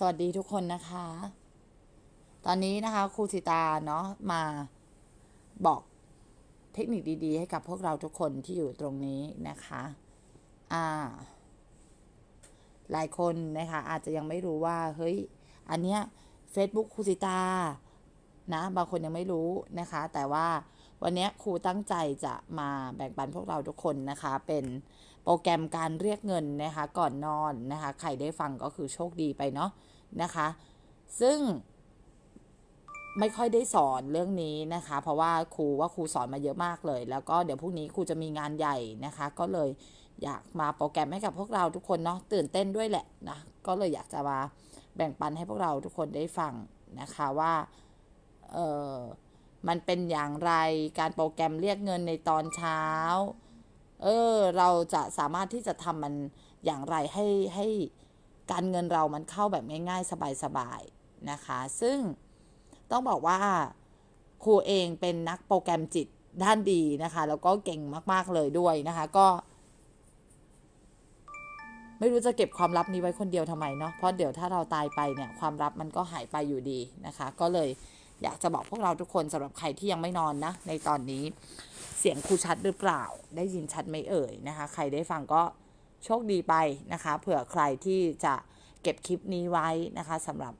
สวัสดีทุกคนนะคะ ตอนนี้นะคะครูสิตาเนาะมาบอกเทคนิคดีๆ ให้กับพวกเราทุกคนที่อยู่ตรงนี้นะคะอ่าหลายคนนะคะอาจจะยังไม่รู้ว่า เฮ้ย อันเนี้ย Facebook ครูสิตา นะ บางคนยังไม่รู้นะคะ แต่ว่าวันนี้ครูตั้งใจจะมาแบ่งปันพวกเราทุกคนนะคะ เป็น โปรแกรมการเรียกเงินนะคะก่อนนอนนะคะใครได้ฟังก็คือโชคดีไปเนาะนะคะ ซึ่งไม่ค่อยได้สอนเรื่องนี้นะคะ เพราะว่าครูว่าครูสอนมาเยอะมากเลย แล้วก็เดี๋ยวพรุ่งนี้ครูจะมีงานใหญ่นะคะ ก็เลยอยากมาโปรแกรมให้กับพวกเราทุกคนเนาะตื่นเต้นด้วยแหละนะก็เลยอยากจะมาแบ่งปันให้พวกเราทุกคนได้ฟังนะคะว่าเออมันเป็นอย่างไรการโปรแกรมเรียกเงินในตอนเช้า เออ เราจะสามารถที่จะทำมันอย่างไรให้ให้การเงินเรามันเข้าแบบง่าย ๆ สบายๆนะคะ ซึ่งต้องบอกว่าครูเองเป็นนักโปรแกรมจิตด้านดีนะคะ แล้วก็เก่งมาก ๆ เลยด้วยนะคะ ก็ ไม่รู้จะเก็บความลับนี้ไว้คนเดียวทำไมเนาะเพราะเดี๋ยวถ้าเราตายไปเนี่ย ความลับมันก็หายไปอยู่ดีนะคะ ก็เลยอยากจะบอกพวกเราทุกคนสำหรับใครที่ยังไม่นอนนะในตอนนี้ เสียงครูชัดหรือเปล่า ได้ยินชัดไหมเอ่ยนะคะ ใครได้ฟังก็โชคดีไปนะคะ เผื่อใครที่จะเก็บคลิปนี้ไว้นะคะสำหรับ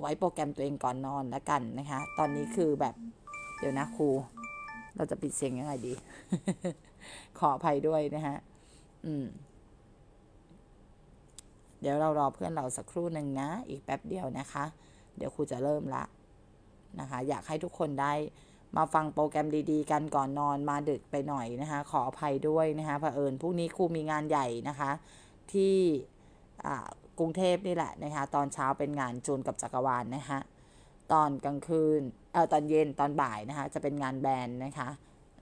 ไว้โปรแกรมตัวเองก่อนนอนแล้วกันนะคะ ตอนนี้คือแบบเดี๋ยวนะครู เราจะปิดเสียงยังไงดี ขออภัยด้วยนะฮะ อืม เดี๋ยวเรารอเพื่อนเราสักครู่หนึ่งนะ อีกแป๊บเดียวนะคะ เดี๋ยวครูจะเริ่มละนะคะ อยากให้ทุกคนได้ มาฟังโปรแกรมดีๆ กันก่อนนอนมาดึกไปหน่อยนะคะ ขออภัยด้วยนะคะเผอิญพรุ่งนี้ครูมีงานใหญ่นะคะ ที่กรุงเทพนี่แหละนะคะ ตอนเช้าเป็นงานจูนกับจักรวาลนนะคะตอนกลางคืนเออตอนเย็นตอนบ่ายนะคะ จะเป็นงานแบนด์นะคะ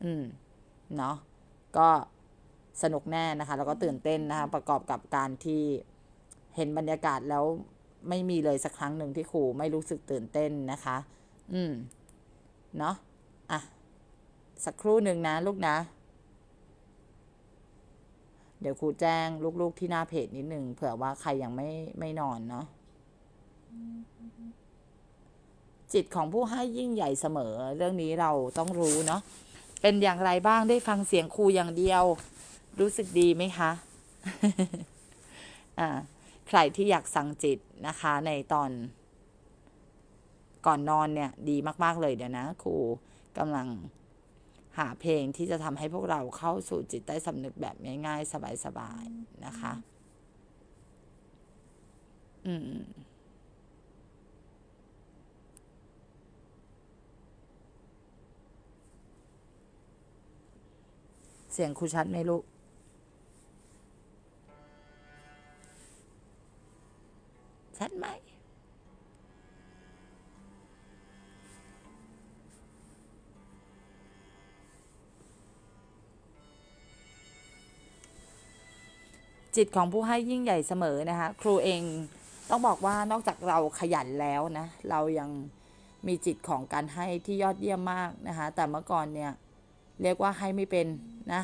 อืมเนาะก็สนุกแน่นะคะ แล้วก็ตื่นเต้นนะคะ ประกอบกับการที่เห็นบรรยากาศแล้วไม่มีเลยสักครั้งหนึ่งที่ครูไม่รู้สึกตื่นเต้นนะคะ อืม เนาะ อะ สักครู่หนึ่งนะลูกนะ เดี๋ยวครูแจ้งลูกๆที่หน้าเพจนิดหนึ่งเผื่อว่าใครยังไม่ไม่นอนเนาะจิตของผู้ให้ยิ่งใหญ่เสมอ เรื่องนี้เราต้องรู้เนาะเป็นอย่างไรบ้างได้ฟังเสียงครูอย่างเดียว รู้สึกดีไหมคะอ่าใครที่อยากสั่งจิตนะคะ ในตอนก่อนนอนเนี่ย ดีมาก ๆ เลยเดี๋ยวนะครู กำลังหาเพลงที่จะทำให้พวกเราเข้าสู่จิตใต้สำนึกแบบง่ายๆ สบายๆ นะคะ อืมเสียงครูชัดไหมลูก ชัดไหม จิตของผู้ให้ยิ่งใหญ่เสมอนะคะ ครูเองต้องบอกว่านอกจากเราขยันแล้วนะ เรายังมีจิตของการให้ที่ยอดเยี่ยมมากนะคะ แต่เมื่อก่อนเนี่ยเรียกว่าให้ไม่เป็นนะ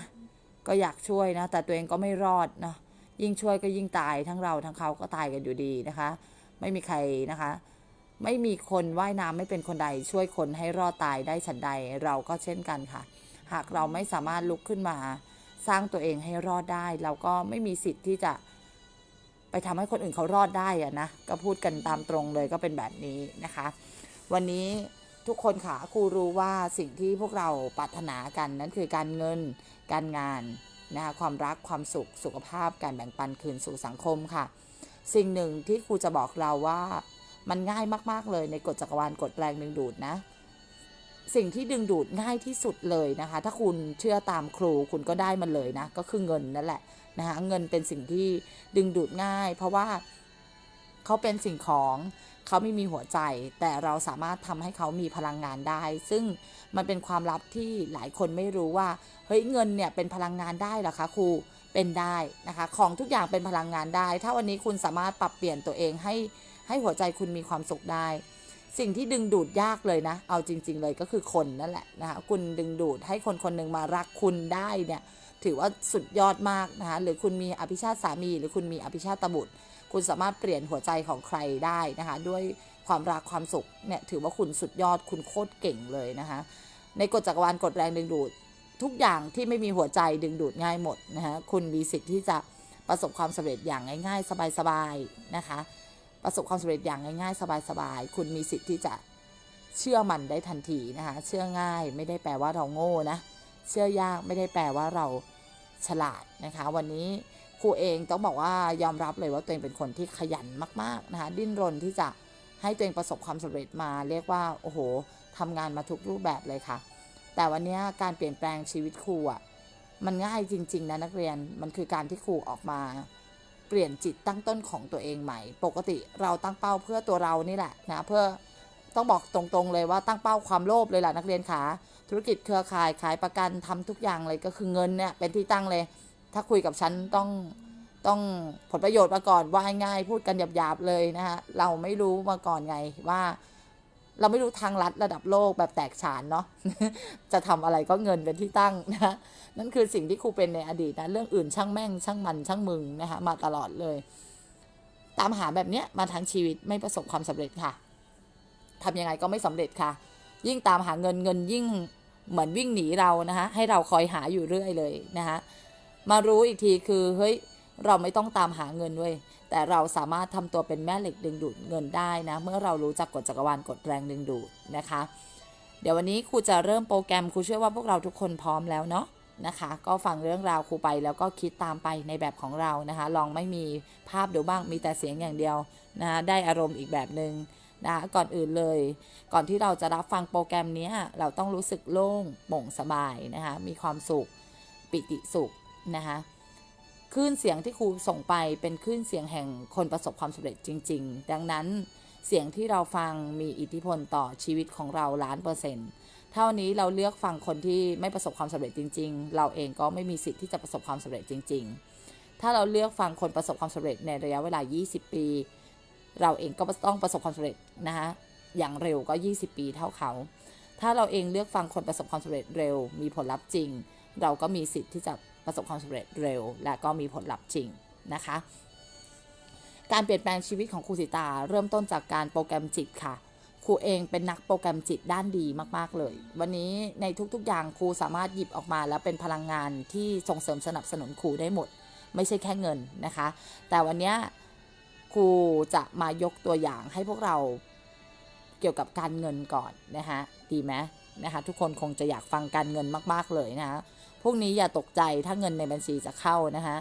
ก็อยากช่วยนะ แต่ตัวเองก็ไม่รอดนะยิ่งช่วยก็ยิ่งตายทั้งเราทั้งเขาก็ตายกันอยู่ดีนะคะ ไม่มีใครนะคะ ไม่มีคนว่ายน้ำไม่เป็นคนใด ช่วยคนให้รอดตายได้ฉันใดเราก็เช่นกันค่ะ หากเราไม่สามารถลุกขึ้นมา สร้างตัวเองให้รอดได้ เราก็ไม่มีสิทธิ์ที่จะไปทำให้คนอื่นเขารอดได้อะนะ ก็พูดกันตามตรงเลยก็เป็นแบบนี้นะคะ วันนี้ทุกคนค่ะครูรู้ว่าสิ่งที่พวกเราปรารถนากันนั้นคือการเงิน การงานนะคะความรักความสุขสุขภาพการแบ่งปันคืนสู่สังคมค่ะ สิ่งหนึ่งที่ครูจะบอกเราว่ามันง่ายมาก ๆ เลยในกฎจักรวาลกฎแรงดึงดูดนะ สิ่งที่ดึงดูดง่ายที่สุดเลยนะคะ ถ้าคุณเชื่อตามครูคุณก็ได้มันเลยนะ ก็คือเงินนั่นแหละนะคะเงินเป็นสิ่งที่ดึงดูดง่าย เพราะว่าเขาเป็นสิ่งของเขาไม่มีหัวใจ แต่เราสามารถทำให้เขามีพลังงานได้ ซึ่งมันเป็นความลับที่หลายคนไม่รู้ว่าเฮ้ยเงินเนี่ยเป็นพลังงานได้หรอคะครูเป็นได้นะคะ ของทุกอย่างเป็นพลังงานได้ ถ้าวันนี้คุณสามารถปรับเปลี่ยนตัวเองให้ให้หัวใจคุณมีความสุขได้ สิ่งที่ดึงดูดยากเลยนะ เอาจริง ๆ เลยก็คือคนนั่นแหละนะคะคุณดึงดูดให้คนคนหนึ่งมารักคุณได้เนี่ย ถือว่าสุดยอดมากนะคะหรือคุณมีอภิชาติสามี หรือคุณมีอภิชาติบุตร คุณสามารถเปลี่ยนหัวใจของใครได้นะคะ ด้วยความรักความสุขเนี่ยถือว่าคุณสุดยอดคุณโคตรเก่งเลยนะคะในกฎจักรวาลกฎแรงดึงดูด ทุกอย่างที่ไม่มีหัวใจดึงดูดง่ายหมดนะคะคุณมีสิทธิ์ที่จะประสบความสำเร็จอย่างง่าย ๆ สบายๆนะคะ ประสบความสำเร็จอย่างง่ายๆ สบายๆ คุณมีสิทธิ์ที่จะเชื่อมันได้ทันทีนะคะ เชื่อง่ายไม่ได้แปลว่าเราโง่นะ เชื่อยากไม่ได้แปลว่าเราฉลาดนะคะ วันนี้ครูเองต้องบอกว่ายอมรับเลยว่าตัวเองเป็นคนที่ขยันมากๆนะคะดิ้นรนที่จะให้ตัวเองประสบความสำเร็จมา เรียกว่าโอ้โหทำงานมาทุกรูปแบบเลยค่ะ แต่วันนี้การเปลี่ยนแปลงชีวิตครูอะมันง่ายจริง ๆ นะนักเรียนมันคือการที่ครูออกมา เปลี่ยนจิตตั้งต้นของตัวเองใหม่ ปกติเราตั้งเป้าเพื่อตัวเรานี่แหละนะเพื่อต้องบอกตรงๆเลยว่าตั้งเป้าความโลภเลยแหละนักเรียนขาธุรกิจเครือข่ายขายประกันทำทุกอย่างเลยก็คือเงินเนี่ยเป็นที่ตั้งเลย ถ้าคุยกับฉันต้องต้องผลประโยชน์มาก่อนว่าง่ายพูดกันหยาบๆเลยนะคะเราไม่รู้มาก่อนไงว่า เราไม่รู้ทางลัดระดับโลกแบบแตกฉานเนาะจะทำอะไรก็เงินเป็นที่ตั้งนะนั่นคือสิ่งที่ครูเป็นในอดีตนะเรื่องอื่นช่างแม่ง ช่างมันช่างมึงนะคะมาตลอดเลย ตามหาแบบเนี้ยมาทั้งชีวิตไม่ประสบความสำเร็จค่ะทำยังไงก็ไม่สำเร็จค่ะ ยิ่งตามหาเงินเงินยิ่งเหมือนวิ่งหนีเรานะคะให้เราคอยหาอยู่เรื่อยเลยนะคะมารู้อีกทีคือเฮ้ย เราไม่ต้องตามหาเงินเว้ยแต่เราสามารถทำตัวเป็นแม่เหล็กดึงดูดเงินได้นะ เมื่อเรารู้จักกฎจักรวาลกฎแรงดึงดูดนะคะ เดี๋ยววันนี้ครูจะเริ่มโปรแกรมครูเชื่อว่าพวกเราทุกคนพร้อมแล้วเนาะนะคะ ก็ฟังเรื่องราวครูไปแล้วก็คิดตามไปในแบบของเรานะคะ ลองไม่มีภาพดูบ้างมีแต่เสียงอย่างเดียวนะคะได้อารมณ์อีกแบบหนึง่งนะคะก่อนอื่นเลย ก่อนที่เราจะรับฟังโปรแกรมนี้เราต้องรู้สึกโล่งโปร่งสบายนะคะมีความสุขปิติสุขนะคะ คลื่นเสียงที่ครูส่งไปเป็นคลื่นเสียงแห่งคนประสบความสำเร็จจริง ๆ ดังนั้นเสียงที่เราฟังมีอิทธิพลต่อชีวิตของเราล้านเปอร์เซ็นต์เท่านี้เราเลือกฟังคนที่ไม่ประสบความสำเร็จจริง ๆ เราเองก็ไม่มีสิทธิ์ที่จะประสบความสำเร็จจริง ๆ ถ้าเราเลือกฟังคนประสบความสำเร็จในระยะเวลา 20 ปี เราเองก็ต้องประสบความสำเร็จนะคะอย่างเร็วก็ 20 ปีเท่าเขา ถ้าเราเองเลือกฟังคนประสบความสำเร็จเร็ว มีผลลัพธ์จริง เราก็มีสิทธิ์ที่จะ ประสบความสำเร็จเร็ว และก็มีผลลัพธ์จริงนะคะ การเปลี่ยนแปลงชีวิตของครูสิตาเริ่มต้นจากการโปรแกรมจิตค่ะครูเองเป็นนักโปรแกรมจิตด้านดีมาก ๆ เลย วันนี้ในทุกๆ อย่างครูสามารถหยิบออกมาแล้วเป็นพลังงานที่ส่งเสริมสนับสนุนครูได้หมด ไม่ใช่แค่เงินนะคะ แต่วันนี้ครูจะมายกตัวอย่างให้พวกเราเกี่ยวกับการเงินก่อนนะคะดีไหมนะคะทุกคนคงจะอยากฟังการเงินมาก ๆ เลยนะคะ พวกนี้อย่าตกใจถ้าเงินในบัญชีจะเข้านะคะ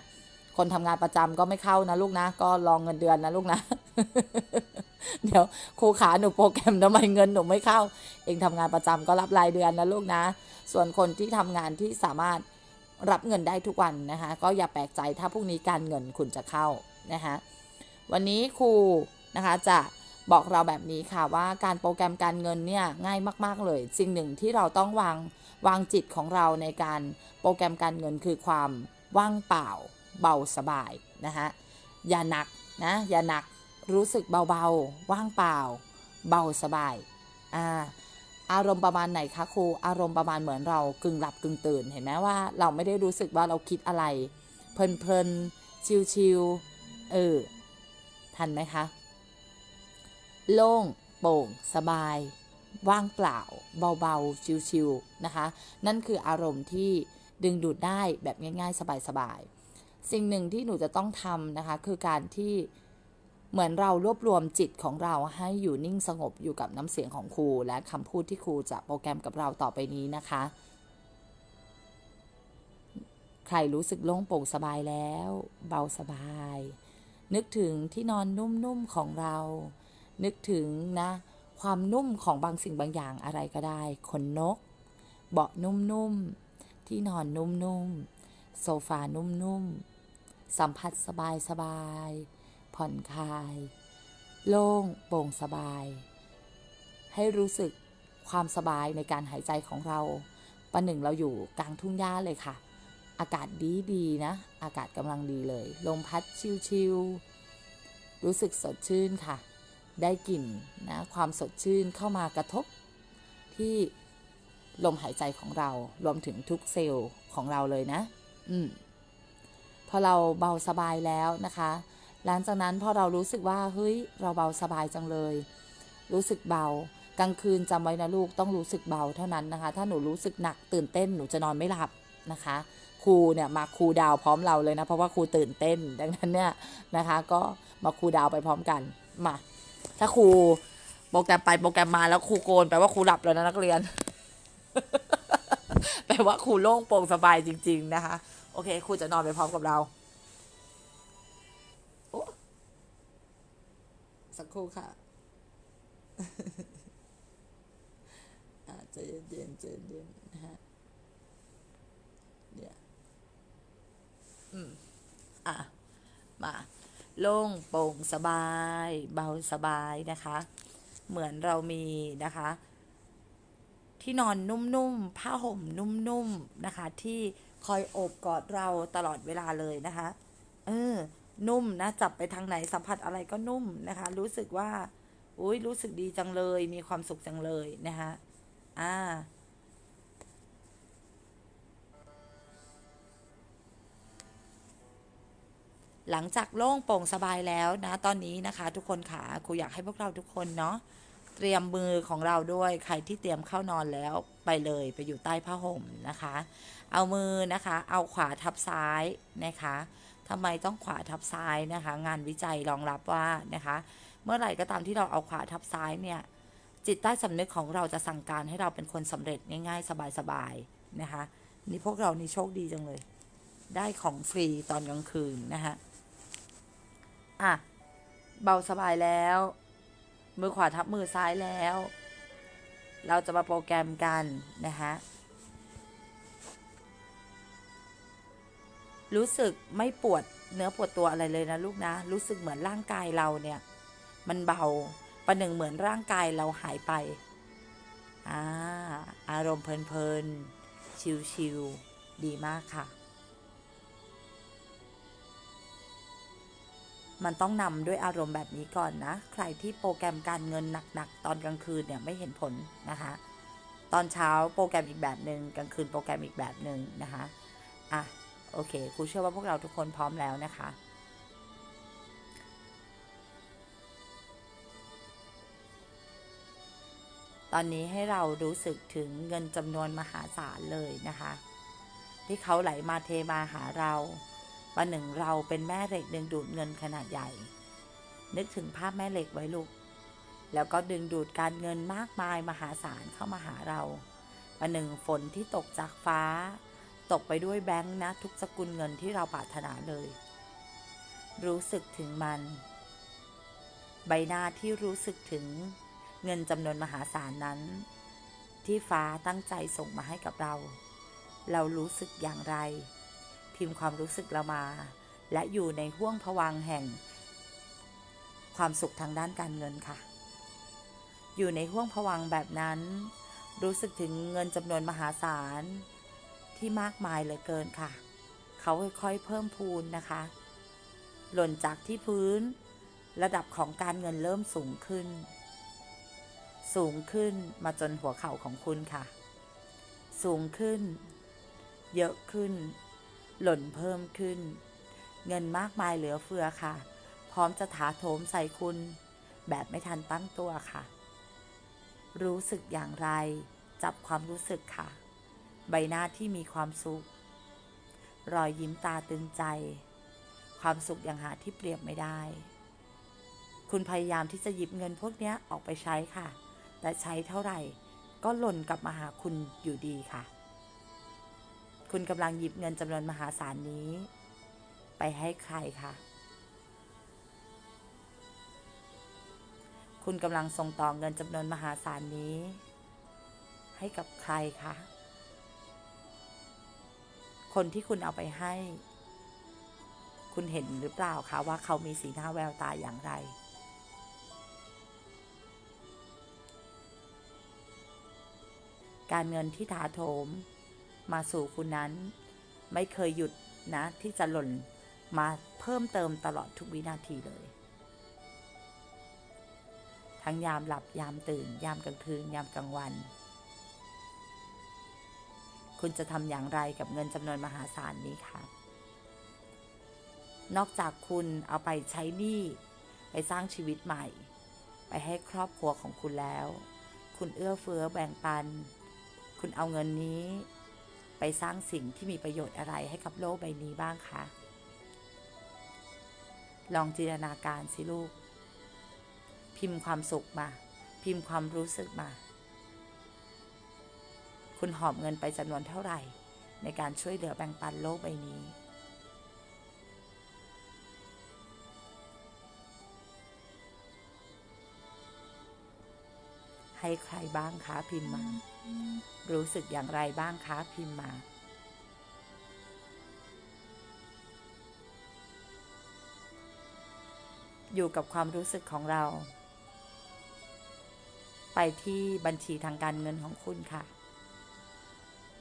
คนทำงานประจำก็ไม่เข้านะลูกนะ ก็รองเงินเดือนนะลูกนะ เดี๋ยวครูขาหนูโปรแกรมทำไมเงินหนูไม่เข้า เองทำงานประจำก็รับรายเดือนนะลูกนะ ส่วนคนที่ทำงานที่สามารถรับเงินได้ทุกวันนะคะ ก็อย่าแปลกใจถ้าพรุ่งนี้การเงินคุณจะเข้านะคะวันนี้ครูนะคะจะบอกเราแบบนี้ค่ะว่าการโปรแกรมการเงินเนี่ยง่ายมาก ๆ เลยสิ่งหนึ่งที่เราต้องวาง วางจิตของเราในการโปรแกรมการเงินคือความว่างเปล่า เบาสบายนะคะอย่าหนักนะอย่าหนักรู้สึกเบาๆ ว่างเปล่า เบาสบายอ่าอารมณ์ประมาณไหนคะครูอารมณ์ประมาณเหมือนเรากึ่งหลับกึ่งตื่นเห็นไหมว่าเราไม่ได้รู้สึกว่าเราคิดอะไร เพลินๆชิวๆเออทันไหมคะ โล่งโปร่งสบาย ว่างเปล่า เบาๆ ชิวๆนะคะ นั่นคืออารมณ์ที่ดึงดูดได้แบบง่าย ๆ สบายๆ สิ่งหนึ่งที่หนูจะต้องทำนะคะ คือการที่เหมือนเรารวบรวมจิตของเราให้อยู่นิ่งสงบอยู่กับน้ำเสียงของครู และคำพูดที่ครูจะโปรแกรมกับเราต่อไปนี้นะคะ ใครรู้สึกโล่งโปร่งสบายแล้ว เบาสบาย นึกถึงที่นอนนุ่มๆของเรา นึกถึงนะ ความนุ่มของบางสิ่งบางอย่างอะไรก็ได้ขนนก เบาะนุ่มๆ ที่นอนนุ่มๆ โซฟานุ่มๆ สัมผัสสบายๆ ผ่อนคลาย โล่งโปร่งสบาย ให้รู้สึกความสบายในการหายใจของเราประหนึ่งเราอยู่กลางทุ่งหญ้าเลยค่ะ อากาศดีดีนะ อากาศกำลังดีเลย ลมพัดชิวๆรู้สึกสดชื่นค่ะ ได้กลิ่นนะความสดชื่นเข้ามากระทบที่ลมหายใจของเรารวมถึงทุกเซลล์ของเราเลยนะ อืมพอเราเบาสบายแล้วนะคะ หลังจากนั้นพอเรารู้สึกว่าเฮ้ยเราเบาสบายจังเลย รู้สึกเบากลางคืนจำไว้นะลูกต้องรู้สึกเบาเท่านั้นนะคะ ถ้าหนูรู้สึกหนักตื่นเต้นหนูจะนอนไม่หลับนะคะครูเนี่ยมาครูดาวพร้อมเราเลยนะเพราะว่าครูตื่นเต้น ดังนั้นเนี่ยนะคะ ก็มาครูดาวไปพร้อมกันมา ถ้าครูโปรแกรมไปโปรแกรมมาแล้วครูโกนแปลว่าครูหลับแล้วนะนักเรียน แปลว่าครูโล่งโปร่งสบายจริง ๆ นะคะ โอเคครูจะนอนไปพร้อมกับเราสักครู่ค่ะอาใจเย็นๆใจเย็นๆนะฮะเนี่ยอืม อะ มา โล่งโปร่งสบาย เบาสบายนะคะ เหมือนเรามีนะคะ ที่นอนนุ่มๆผ้าห่มนุ่มๆนะคะ ที่คอยโอบกอดเราตลอดเวลาเลยนะคะ เออ นุ่มนะจับไปทางไหนสัมผัสอะไรก็นุ่มนะคะ รู้สึกว่า อุ้ยรู้สึกดีจังเลย มีความสุขจังเลยนะคะอ่า หลังจากโล่งโปร่งสบายแล้วนะตอนนี้นะคะ ทุกคนค่ะครูอยากให้พวกเราทุกคนเนาะเตรียมมือของเราด้วยใครที่เตรียมเข้านอนแล้วไปเลยไปอยู่ใต้ผ้าห่มนะคะ เอามือนะคะ เอาขวาทับซ้ายนะคะทำไมต้องขวาทับซ้ายนะคะ งานวิจัยรองรับว่านะคะ เมื่อไหร่ก็ตามที่เราเอาขวาทับซ้ายเนี่ยจิตใต้สำนึกของเราจะสั่งการให้เราเป็นคนสำเร็จง่ายๆ สบายๆนะคะ นี่พวกเรานี่โชคดีจังเลย ได้ของฟรีตอนกลางคืนนะคะ อะ เบาสบายแล้ว มือขวาทับมือซ้ายแล้ว เราจะมาโปรแกรมกันนะคะรู้สึกไม่ปวดเนื้อปวดตัวอะไรเลยนะลูกนะ รู้สึกเหมือนร่างกายเราเนี่ย มันเบาประหนึ่งเหมือนร่างกายเราหายไปอ่าอารมณ์เพลินๆ ชิลๆ ดีมากค่ะ มันต้องนำด้วยอารมณ์แบบนี้ก่อนนะ ใครที่โปรแกรมการเงินหนักๆ ตอนกลางคืนเนี่ยไม่เห็นผลนะคะ ตอนเช้าโปรแกรมอีกแบบหนึ่งกลางคืนโปรแกรมอีกแบบหนึ่งนะคะอะโอเคครูเชื่อว่าพวกเราทุกคนพร้อมแล้วนะคะ ตอนนี้ให้เรารู้สึกถึงเงินจำนวนมหาศาลเลยนะคะ ที่เขาไหลมาเทมาหาเรา ประหนึ่งเราเป็นแม่เหล็กดึงดูดเงินขนาดใหญ่ นึกถึงภาพแม่เหล็กไว้ลูก แล้วก็ดึงดูดการเงินมากมายมหาศาลเข้ามาหาเราประหนึ่งฝนที่ตกจากฟ้า ตกไปด้วยแบงค์นะ ทุกสกุลเงินที่เราปรารถนาเลย รู้สึกถึงมัน ใบหน้าที่รู้สึกถึงเงินจำนวนมหาศาลนั้น ที่ฟ้าตั้งใจส่งมาให้กับเรา เรารู้สึกอย่างไร พิมพ์ความรู้สึกเรามา และอยู่ในห่วงผวังแห่ง ความสุขทางด้านการเงินค่ะ อยู่ในห่วงผวังแบบนั้น รู้สึกถึงเงินจำนวนมหาศาลที่มากมายเหลือเกินค่ะ เขาค่อยๆเพิ่มพูนนะคะ หล่นจากที่พื้น ระดับของการเงินเริ่มสูงขึ้น สูงขึ้นมาจนหัวเข่าของคุณค่ะ สูงขึ้น เยอะขึ้น หล่นเพิ่มขึ้น เงินมากมายเหลือเฟือค่ะ พร้อมจะถาโถมใส่คุณ แบบไม่ทันตั้งตัวค่ะ รู้สึกอย่างไร จับความรู้สึกค่ะ ใบหน้าที่มีความสุข รอยยิ้มตาตึงใจ ความสุขอย่างหาที่เปรียบไม่ได้ คุณพยายามที่จะหยิบเงินพวกนี้ออกไปใช้ค่ะ แต่ใช้เท่าไหร่ก็หล่นกลับมาหาคุณอยู่ดีค่ะ คุณกำลังหยิบเงินจำนวนมหาศาลนี้ ไปให้ใครคะคุณกำลังส่งต่อเงินจำนวนมหาศาลนี้ ให้กับใครคะคนที่คุณเอาไปให้ คุณเห็นหรือเปล่าคะว่าเขามีสีหน้าแววตาอย่างไรการเงินที่ถาโถม มาสู่คุณนั้น ไม่เคยหยุดนะ ที่จะหล่นมาเพิ่มเติมตลอดทุกวินาทีเลย ทั้งยามหลับยามตื่น ยามกลางคืน ยามกลางวัน คุณจะทำอย่างไรกับเงินจำนวนมหาศาลนี้คะนอกจากคุณเอาไปใช้หนี้ไปสร้างชีวิตใหม่ ไปให้ครอบครัวของคุณแล้ว คุณเอื้อเฟื้อแบ่งปัน คุณเอาเงินนี้ ไปสร้างสิ่งที่มีประโยชน์อะไรให้กับโลกใบนี้บ้างคะ ลองจินตนาการสิลูก พิมพ์ความสุขมา พิมพ์ความรู้สึกมา คุณหอบเงินไปจำนวนเท่าไหร่ ในการช่วยเหลือแบ่งปันโลกใบนี้ ให้ใครบ้างคะพิมพ์มา รู้สึกอย่างไรบ้างคะพิมพ์มาอยู่กับความรู้สึกของเรา ไปที่บัญชีทางการเงินของคุณค่ะ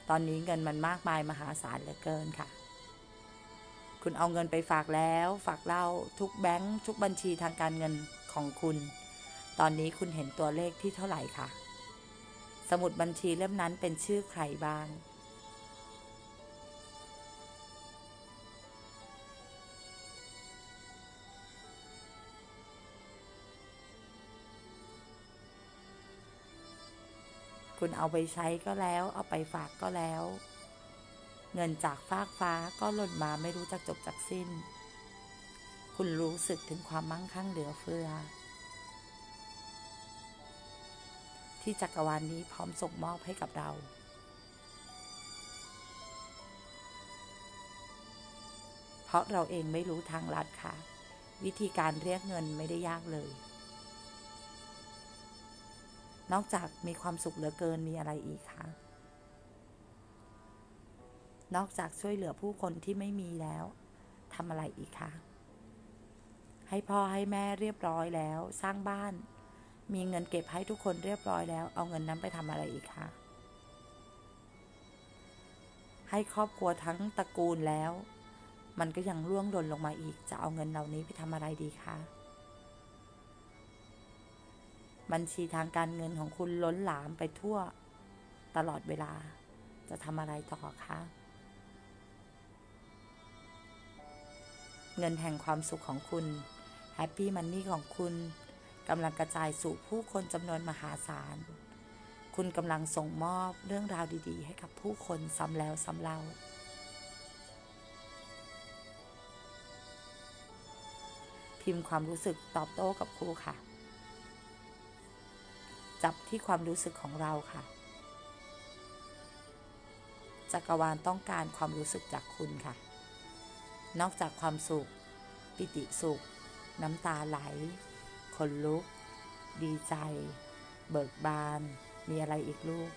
ตอนนี้เงินมันมากมายมหาศาลเหลือเกินค่ะ คุณเอาเงินไปฝากแล้ว ฝากเล่าทุกแบงค์ทุกบัญชีทางการเงินของคุณ ตอนนี้คุณเห็นตัวเลขที่เท่าไหร่คะสมุดบัญชีเล่มนั้นเป็นชื่อใครบ้าง คุณเอาไปใช้ก็แล้ว เอาไปฝากก็แล้ว เงินจากฟากฟ้าก็หล่นมาไม่รู้จักจบจากสิ้น คุณรู้สึกถึงความมั่งคั่งเหลือเฟือ ที่จักรวาลนนี้พร้อมส่งมอบให้กับเรา เพราะเราเองไม่รู้ทางลัดค่ะ วิธีการเรียกเงินไม่ได้ยากเลย นอกจากมีความสุขเหลือเกินมีอะไรอีกคะนอกจากช่วยเหลือผู้คนที่ไม่มีแล้วทำอะไรอีกคะให้พ่อให้แม่เรียบร้อยแล้ว สร้างบ้าน มีเงินเก็บให้ทุกคนเรียบร้อยแล้ว เอาเงินนั้นไปทำอะไรอีกคะให้ครอบครัวทั้งตระกูลแล้ว มันก็ยังร่วงหล่นลงมาอีก จะเอาเงินเหล่านี้ไปทำอะไรดีคะบัญชีทางการเงินของคุณล้นหลามไปทั่ว ตลอดเวลา จะทำอะไรต่อคะเงินแห่งความสุขของคุณแฮปปี้มันนี่ของคุณ กำลังกระจายสู่ผู้คนจำนวนมหาศาล คุณกำลังส่งมอบเรื่องราวดีๆ ให้กับผู้คนซ้ำแล้วซ้ำเล่า พิมพ์ความรู้สึกตอบโต้กับครูค่ะ จับที่ความรู้สึกของเราค่ะ จักรวาลต้องการความรู้สึกจากคุณค่ะ นอกจากความสุข ปิติสุข น้ำตาไหล ขนลุก ดีใจ เบิกบาน มีอะไรอีกลูก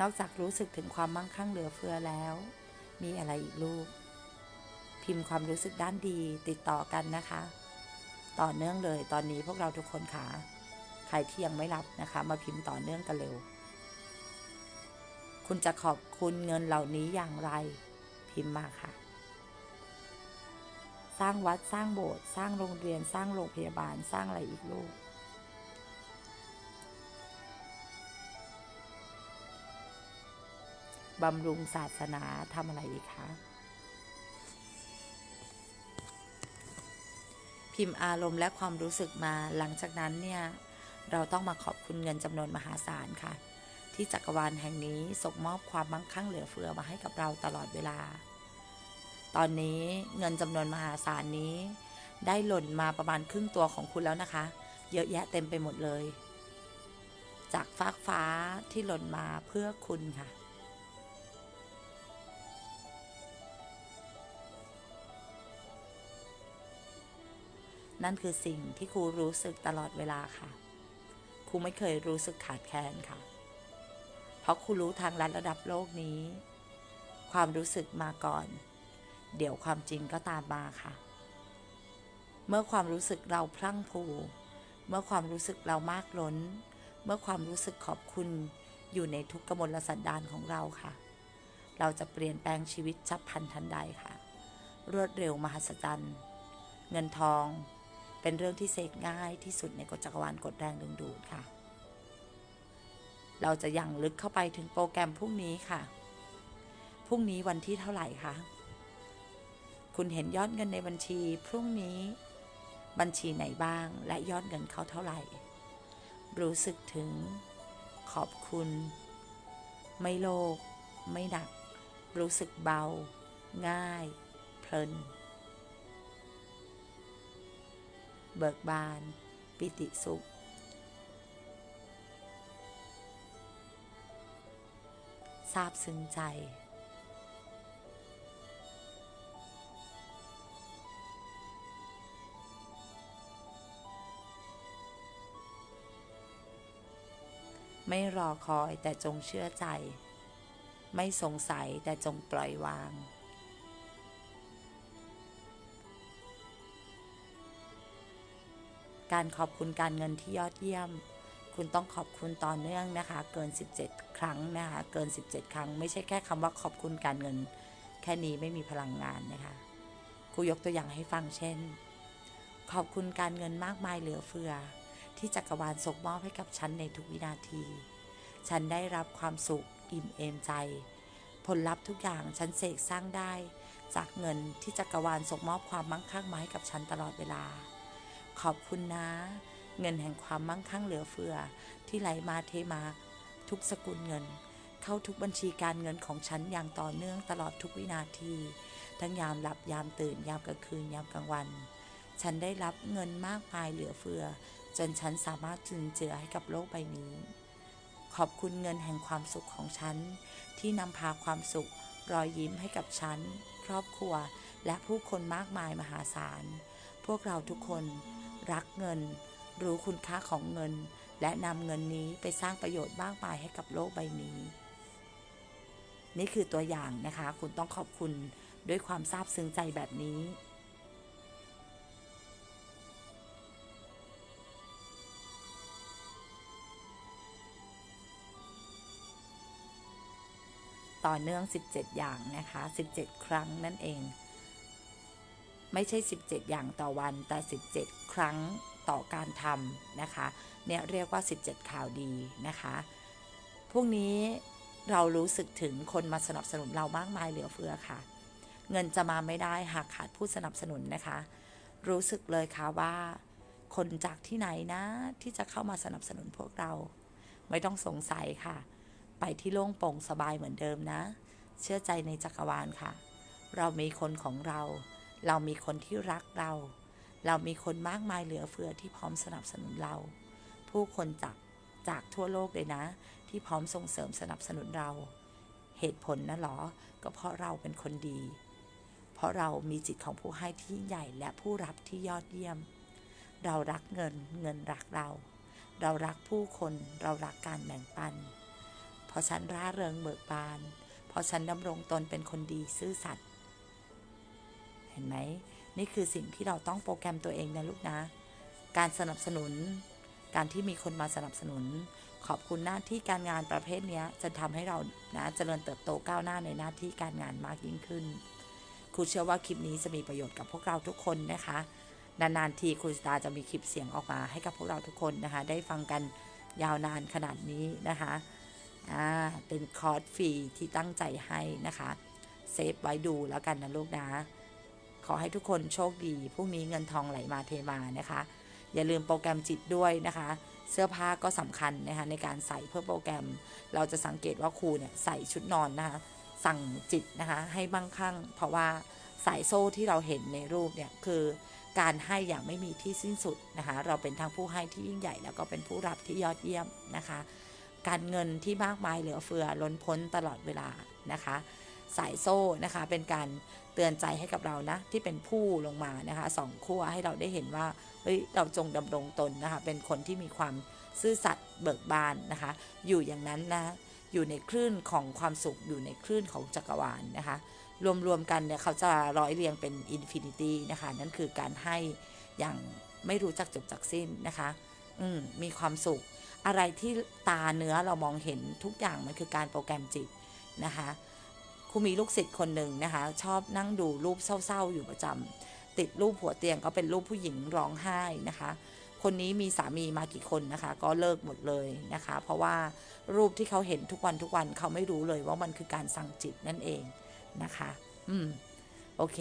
นอกจากรู้สึกถึงความมั่งคั่งเหลือเฟือแล้ว มีอะไรอีกลูก พิมพ์ความรู้สึกด้านดีติดต่อกันนะคะ ต่อเนื่องเลยตอนนี้พวกเราทุกคนค่ะใครที่ยังไม่รับนะคะ มาพิมพ์ต่อเนื่องกันเร็วคุณจะขอบคุณเงินเหล่านี้อย่างไร พิมพ์มาค่ะ สร้างวัดสร้างโบสถ์สร้างโรงเรียนสร้างโรงพยาบาลสร้างอะไรอีกลูกบำรุงศาสนาทำอะไรอีกคะพิมพ์อารมณ์และความรู้สึกมาหลังจากนั้นเนี่ย เราต้องมาขอบคุณเงินจำนวนมหาศาลค่ะ ที่จักรวาลแห่งนี้ส่งมอบความมั่งคั่งเหลือเฟือมาให้กับเราตลอดเวลา ตอนนี้เงินจำนวนมหาศาลนี้ ได้หล่นมาประมาณครึ่งตัวของคุณแล้วนะคะ เยอะแยะเต็มไปหมดเลย จากฟากฟ้าที่หล่นมาเพื่อคุณค่ะนั่นคือสิ่งที่ครูรู้สึกตลอดเวลาค่ะ ครูไม่เคยรู้สึกขาดแคลนค่ะ เพราะครูรู้ทางลัดระดับโลกนี้ ความรู้สึกมาก่อน เดี๋ยวความจริงก็ตามมาค่ะ เมื่อความรู้สึกเราพลั่งพรูเมื่อความรู้สึกเรามากล้น เมื่อความรู้สึกขอบคุณอยู่ในทุกกมลสันดานของเราค่ะ เราจะเปลี่ยนแปลงชีวิตฉับพลันทันใดค่ะ รวดเร็วมหัศจรรย์ เงินทอง เป็นเรื่องที่เสกง่ายที่สุดในกฎจักรวาลกฎแรงดึงดูดค่ะ เราจะยังลึกเข้าไปถึงโปรแกรมพรุ่งนี้ค่ะ พรุ่งนี้วันที่เท่าไหร่คะ คุณเห็นยอดเงินในบัญชีพรุ่งนี้ บัญชีไหนบ้างและยอดเงินเขาเท่าไหร่ รู้สึกถึง ขอบคุณ ไม่โลภไม่หนัก รู้สึกเบา ง่าย เพลิน เบิกบาน ปิติสุขซาบซึ้งใจ ไม่รอคอยแต่จงเชื่อใจ ไม่สงสัยแต่จงปล่อยวาง การขอบคุณการเงินที่ยอดเยี่ยม คุณต้องขอบคุณต่อเนื่องนะคะ เกิน 17 ครั้งนะคะ เกิน 17 ครั้ง ไม่ใช่แค่คำว่าขอบคุณการเงิน แค่นี้ไม่มีพลังงานนะคะครูยกตัวอย่างให้ฟังเช่น ขอบคุณการเงินมากมายเหลือเฟือ ที่จักรวาลส่งมอบให้กับฉันในทุกวินาที ฉันได้รับความสุขอิ่มเอมใจ ผลลัพธ์ทุกอย่างฉันเสกสร้างได้ จากเงินที่จักรวาลส่งมอบความมั่งคั่งมาให้กับฉันตลอดเวลา ขอบคุณนะ เงินแห่งความมั่งคั่งเหลือเฟือ ที่ไหลมาเทมาทุกสกุลเงิน เข้าทุกบัญชีการเงินของฉันอย่างต่อเนื่องตลอดทุกวินาที ทั้งยามหลับยามตื่นยามกลางคืนยามกลางวันฉันได้รับเงินมากมายเหลือเฟือ จนฉันสามารถจุนเจือให้กับโลกใบนี้ ขอบคุณเงินแห่งความสุขของฉัน ที่นำพาความสุข รอยยิ้มให้กับฉัน ครอบครัว และผู้คนมากมายมหาศาล พวกเราทุกคน รักเงิน รู้คุณค่าของเงิน และนำเงินนี้ไปสร้างประโยชน์มากมายให้กับโลกใบนี้ นี่คือตัวอย่างนะคะ คุณต้องขอบคุณด้วยความซาบซึ้งใจแบบนี้ ต่อเนื่อง 17 อย่างนะคะ 17 ครั้งนั่นเอง ไม่ใช่ 17 อย่างต่อวันแต่ 17 ครั้งต่อการทำนะคะเนี่ยเรียกว่า 17 ข่าวดีนะคะพวกนี้เรารู้สึกถึงคนมาสนับสนุนเรามากมายเหลือเฟือค่ะ เงินจะมาไม่ได้หากขาดผู้สนับสนุนนะคะ รู้สึกเลยค่ะว่าคนจากที่ไหนนะที่จะเข้ามาสนับสนุนพวกเรา ไม่ต้องสงสัยค่ะ ไปที่โล่งโปร่งสบายเหมือนเดิมนะ เชื่อใจในจักรวาลค่ะ เรามีคนของเรา เรามีคนที่รักเรา เรามีคนมากมายเหลือเฟือที่พร้อมสนับสนุนเรา ผู้คนจากจากทั่วโลกเลยนะ ที่พร้อมส่งเสริมสนับสนุนเรา เหตุผลนะหรอ ก็เพราะเราเป็นคนดี เพราะเรามีจิตของผู้ให้ที่ใหญ่และผู้รับที่ยอดเยี่ยม เรารักเงิน เงินรักเรา เรารักผู้คน เรารักการแบ่งปัน เพราะฉันร่าเริงเบิกบาน เพราะฉันดำรงตนเป็นคนดีซื่อสัตย์เห็นไหม นี่คือสิ่งที่เราต้องโปรแกรมตัวเองนะลูกนะ การสนับสนุน การที่มีคนมาสนับสนุน ขอบคุณหน้าที่การงานประเภทนี้จะทำให้เรานะเจริญเติบโตก้าวหน้าในหน้าที่การงานมากยิ่งขึ้นครูเชื่อว่าคลิปนี้จะมีประโยชน์กับพวกเราทุกคนนะคะ นานๆทีครูสตาจะมีคลิปเสียงออกมาให้กับพวกเราทุกคนนะคะ ได้ฟังกันยาวนานขนาดนี้นะคะ อ่าเป็นคอร์สฟรีที่ตั้งใจให้นะคะเซฟไว้ดูแล้วกันนะลูกนะ ขอให้ทุกคนโชคดีพรุ่งนี้เงินทองไหลมาเทมานะคะ อย่าลืมโปรแกรมจิตด้วยนะคะ เสื้อผ้าก็สำคัญนะคะในการใส่เพื่อโปรแกรม เราจะสังเกตว่าครูเนี่ยใส่ชุดนอนนะคะ สั่งจิตนะคะให้มั่งคั่ง เพราะว่าสายโซ่ที่เราเห็นในรูปเนี่ยคือการให้อย่างไม่มีที่สิ้นสุดนะคะ เราเป็นทั้งผู้ให้ที่ยิ่งใหญ่ แล้วก็เป็นผู้รับที่ยอดเยี่ยมนะคะ การเงินที่มากมายเหลือเฟือล้นพ้นตลอดเวลานะคะ สายโซ่นะคะเป็นการเตือนใจให้กับเรานะที่เป็นผู้ลงมานะคะสองขั้วให้เราได้เห็นว่าเฮ้ยเราจงดำรงตนนะคะเป็นคนที่มีความซื่อสัตย์เบิกบานนะคะ อยู่อย่างนั้นนะอยู่ในคลื่นของความสุขอยู่ในคลื่นของจักรวาลนะคะ รวมๆกันเนี่ยเขาจะร้อยเรียงเป็นอินฟินิตี้นะคะ นั่นคือการให้อย่างไม่รู้จักจบจักสิ้นนะคะ อืมมีความสุข อะไรที่ตาเนื้อเรามองเห็นทุกอย่างมันคือการโปรแกรมจิตนะคะครูมีลูกศิษย์คนหนึ่งนะคะ ชอบนั่งดูรูปเศร้าๆอยู่ประจำติดรูปหัวเตียงก็เป็นรูปผู้หญิงร้องไห้นะคะคคนนี้มีสามีมากี่คนนะคะ ก็เลิกหมดเลยนะคะ เพราะว่ารูปที่เขาเห็นทุกวันทุกวันเขาไม่รู้เลยว่ามันคือการสั่งจิตนั่นเองนะคะ อืมโอเค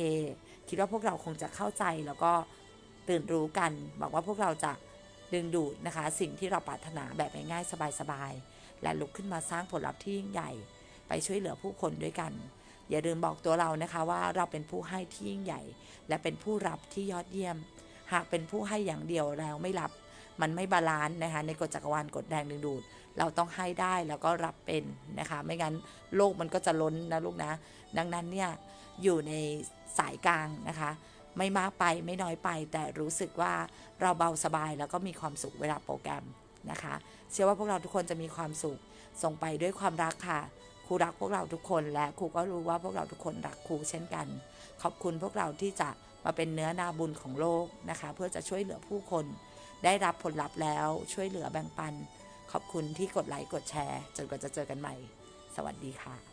คิดว่าพวกเราคงจะเข้าใจแล้วก็ตื่นรู้กันบอกว่าพวกเราจะ ดึงดูดนะคะ สิ่งที่เราปรารถนาแบบง่ายๆสบายๆ และลุกขึ้นมาสร้างผลลัพธ์ที่ยิ่งใหญ่ ไปช่วยเหลือผู้คนด้วยกัน อย่าลืมบอกตัวเรานะคะว่าเราเป็นผู้ให้ที่ยิ่งใหญ่ และเป็นผู้รับที่ยอดเยี่ยม หากเป็นผู้ให้อย่างเดียวแล้วไม่รับ มันไม่บาลานซ์นะคะ ในกฎจักรวาลกฎแรงดึงดูด เราต้องให้ได้แล้วก็รับเป็นนะคะ ไม่งั้นโลกมันก็จะล้นนะลูกนะ ดังนั้นเนี่ยอยู่ในสายกลางนะคะ ไม่มากไปไม่น้อยไป แต่รู้สึกว่าเราเบาสบายแล้วก็มีความสุขเวลาโปรแกรมนะคะ เชื่อว่าพวกเราทุกคนจะมีความสุข ส่งไปด้วยความรักค่ะครูรักพวกเราทุกคนและครูก็รู้ว่าพวกเราทุกคนรักครูเช่นกัน ขอบคุณพวกเราที่จะมาเป็นเนื้อนาบุญของโลกนะคะ เพื่อจะช่วยเหลือผู้คน ได้รับผลลัพธ์แล้วช่วยเหลือแบ่งปัน ขอบคุณที่กดไลค์กดแชร์ จนกว่าจะเจอกันใหม่ สวัสดีค่ะ